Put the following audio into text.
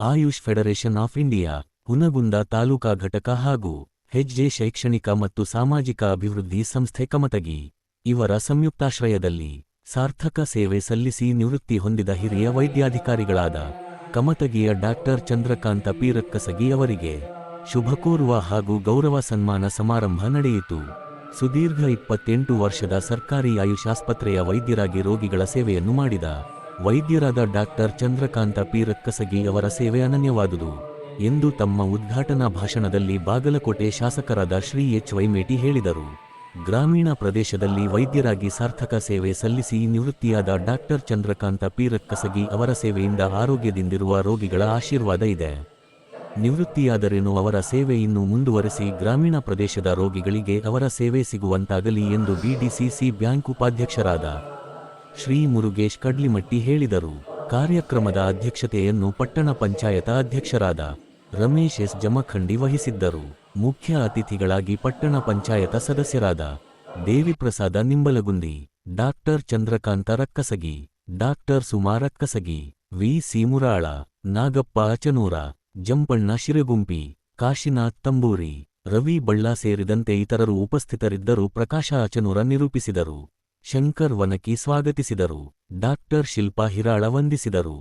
Ayush federation of India, Hungund taluka ಘಟಕ ಹಾಗೂ ಹೆಜ್ಜೆ ಶೈಕ್ಷಣಿಕ ಮತ್ತು ಸಾಮಾಜಿಕ ಅಭಿವೃದ್ಧಿ ಸಂಸ್ಥೆ ಕಮತಗಿ. ಇವರ ಸಂಯುಕ್ತಾಶ್ರಯದಲ್ಲಿ ಸಾರ್ಥಕ ಸೇವೆ ಸಲ್ಲಿಸಿ ನಿವೃತ್ತಿ ಹೊಂದಿದ ಹಿರಿಯ ವೈದ್ಯಾಧಿಕಾರಿಗಳಾದ ಕಮತಗಿಯ ಡಾಕ್ಟರ್ ಚಂದ್ರಕಾಂತ ಪೀರಕ್ಕಸಗಿ ಅವರಿಗೆ ಶುಭ ಕೋರುವ ಹಾಗೂ ಗೌರವ ಸನ್ಮಾನ ಸಮಾರಂಭ ನಡೆಯಿತು. ಸುದೀರ್ಘ ಇಪ್ಪತ್ತೆಂಟು ವರ್ಷದ ಸರ್ಕಾರಿ ಆಯುಷ್ ಆಸ್ಪತ್ರೆಯ ವೈದ್ಯರಾಗಿ ರೋಗಿಗಳ ಸೇವೆಯನ್ನು ಮಾಡಿದ ವೈದ್ಯರಾದ ಡಾಕ್ಟರ್ ಚಂದ್ರಕಾಂತ ಪೀರಕ್ಕಸಗಿ ಅವರ ಸೇವೆ ಅನನ್ಯವಾದುದು ಎಂದು ತಮ್ಮ ಉದ್ಘಾಟನಾ ಭಾಷಣದಲ್ಲಿ ಬಾಗಲಕೋಟೆ ಶಾಸಕರಾದ ಶ್ರೀ ಎಚ್. ವೈಮೇಟಿ ಹೇಳಿದರು. ಗ್ರಾಮೀಣ ಪ್ರದೇಶದಲ್ಲಿ ವೈದ್ಯರಾಗಿ ಸಾರ್ಥಕ ಸೇವೆ ಸಲ್ಲಿಸಿ ನಿವೃತ್ತಿಯಾದ ಡಾಕ್ಟರ್ ಚಂದ್ರಕಾಂತ ಪೀರಕ್ಕಸಗಿ ಅವರ ಸೇವೆಯಿಂದ ಆರೋಗ್ಯದಿಂದಿರುವ ರೋಗಿಗಳ ಆಶೀರ್ವಾದ ಇದೆ. ನಿವೃತ್ತಿಯಾದರೇನು ಅವರ ಸೇವೆ ಇನ್ನು ಮುಂದುವರೆಸಿ ಗ್ರಾಮೀಣ ಪ್ರದೇಶದ ರೋಗಿಗಳಿಗೆ ಅವರ ಸೇವೆ ಸಿಗುವಂತಾಗಲಿ ಎಂದು ಬಿಡಿಸಿಸಿ ಬ್ಯಾಂಕ್ ಉಪಾಧ್ಯಕ್ಷರಾದ ಶ್ರೀ ಮುರುಗೇಶ್ ಕಡ್ಲಿಮಟ್ಟಿ ಹೇಳಿದರು. ಕಾರ್ಯಕ್ರಮದ ಅಧ್ಯಕ್ಷತೆಯನ್ನು ಪಟ್ಟಣ ಪಂಚಾಯತ ಅಧ್ಯಕ್ಷರಾದ ರಮೇಶ್ ಎಸ್ ಜಮಖಂಡಿ ವಹಿಸಿದ್ದರು. ಮುಖ್ಯ ಅತಿಥಿಗಳಾಗಿ ಪಟ್ಟಣ ಪಂಚಾಯತ ಸದಸ್ಯರಾದ Deviprasad Nimbalagundi, doctor Chandrakant Rakkasagi, doctor Suma Rakkasagi, V C Murala, Nagappa Achanur, Jampanna Shiragumpi, Kashinath Tamburi, Ravi Balla ಸೇರಿದಂತೆ ಇತರರು ಉಪಸ್ಥಿತರಿದ್ದರು. ಪ್ರಕಾಶ ಅಚನೂರ ನಿರೂಪಿಸಿದರು. ಶಂಕರ್ ವನಕಿ ಸ್ವಾಗತಿಸಿದರು. ಡಾಕ್ಟರ್ ಶಿಲ್ಪಾ ಹಿರಾಳ ವಂದಿಸಿದರು.